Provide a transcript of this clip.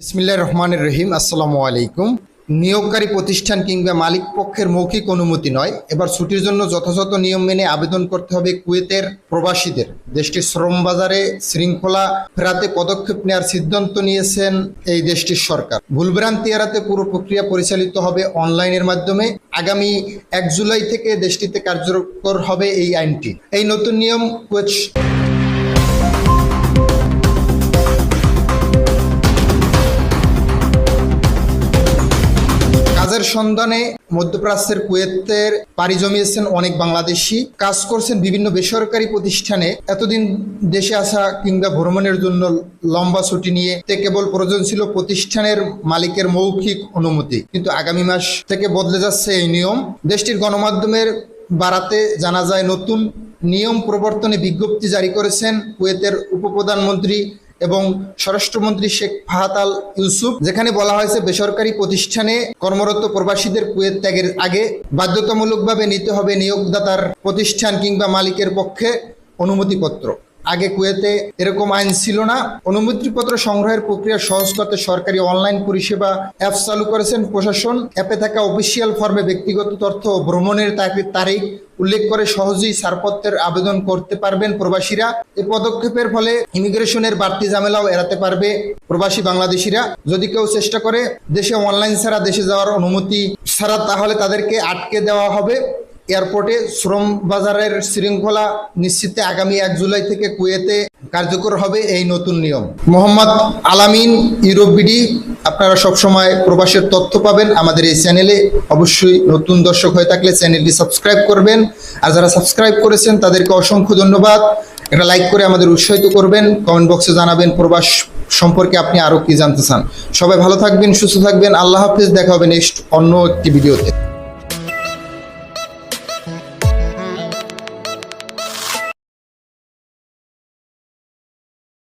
বিসমিল্লাহ রহমানের রহিম, আসসালামু আলাইকুম। নিয়োগকারী প্রতিষ্ঠান কিংবা মালিক পক্ষের মৌখিক অনুমতি নয়। এবার ছুটির জন্য যথাযথ নিয়ম মেনে আবেদন করতে হবে কুয়েতের প্রবাসীদের। দেশটির শ্রম বাজারে শৃঙ্খলা ফেরাতে পদক্ষেপ নেওয়ার সিদ্ধান্ত নিয়েছেন এই দেশটির সরকার। ভুলভ্রান্তি এড়াতে পুরো প্রক্রিয়া পরিচালিত হবে অনলাইনের মাধ্যমে। আগামী এক জুলাই থেকে দেশটিতে কার্যকর হবে এই আইনটি। এই নতুন নিয়ম কুয়েত কাজের সন্ধানে মধ্যপ্রাচ্যের কুয়েতের পাড়ি জমিয়েছেন অনেক বাংলাদেশি। কাজ করছেন বিভিন্ন বেসরকারি প্রতিষ্ঠানে। এতদিন দেশে আসা কিংবা ভ্রমণের জন্য লম্বা ছুটি নিয়ে তে কেবল প্রয়োজন ছিল প্রতিষ্ঠানের মালিকের মৌখিক অনুমতি। কিন্তু আগামী মাস থেকে বদলে যাচ্ছে এই নিয়ম। দেশটির গণমাধ্যমের বাড়াতে জানা যায়, নতুন নিয়ম প্রবর্তনে বিজ্ঞপ্তি জারি করেছেন কুয়েতের উপপ্রধানমন্ত্রী এবং স্বরাষ্ট্রমন্ত্রী শেখ ফাহাত আল ইউসুফ, যেখানে বলা হয়েছে বেসরকারি প্রতিষ্ঠানে কর্মরত প্রবাসীদের কুয়েত ত্যাগের আগে বাধ্যতামূলকভাবে নিতে হবে নিয়োগদাতার প্রতিষ্ঠান কিংবা মালিকের পক্ষে অনুমতিপত্র। আগে কুয়েতে এরকম আইন ছিল না। অনুমতিপত্র সংগ্রহের প্রক্রিয়া সহজ করতে সরকারি অনলাইন পরিষেবা অ্যাপ চালু করেছেন প্রশাসন। অ্যাপে থাকা অফিসিয়াল ফর্মে ব্যক্তিগত তথ্য ভ্রমণের তারিখ উল্লেখ করে সহজেই ছাড়পত্রের আবেদন করতে পারবেন প্রবাসীরা। এ পদক্ষেপের ফলে ইমিগ্রেশনের বাড়তি ঝামেলাও এড়াতে পারবে প্রবাসী বাংলাদেশিরা। যদি কেউ চেষ্টা করে দেশে অনলাইন ছাড়া দেশে যাওয়ার অনুমতি ছাড়া, তাহলে তাদেরকে আটকে দেওয়া হবে। এয়ারপোর্টে শ্রম বাজারের শৃঙ্খলা নিশ্চিতে আগামী এক জুলাই থেকে কুয়েতে কার্যকর হবে এই নতুন নিয়ম। মোহাম্মদ আলামিন, ইউরোপ বিডি, আপনারা সবসময় প্রবাসের তথ্য পাবেন আমাদের এই চ্যানেলে। অবশ্যই নতুন দর্শক হয়ে থাকলে চ্যানেলটি সাবস্ক্রাইব করবেন। আর যারা সাবস্ক্রাইব করেছেন, তাদেরকে অসংখ্য ধন্যবাদ। এটা লাইক করে আমাদের উৎসাহিত করবেন। কমেন্ট বক্সে জানাবেন প্রবাস সম্পর্কে আপনি আরও কি জানতে চান। সবাই ভালো থাকবেন, সুস্থ থাকবেন। আল্লাহ হাফিজ। দেখা হবে নেক্সট অন্য একটি ভিডিওতে।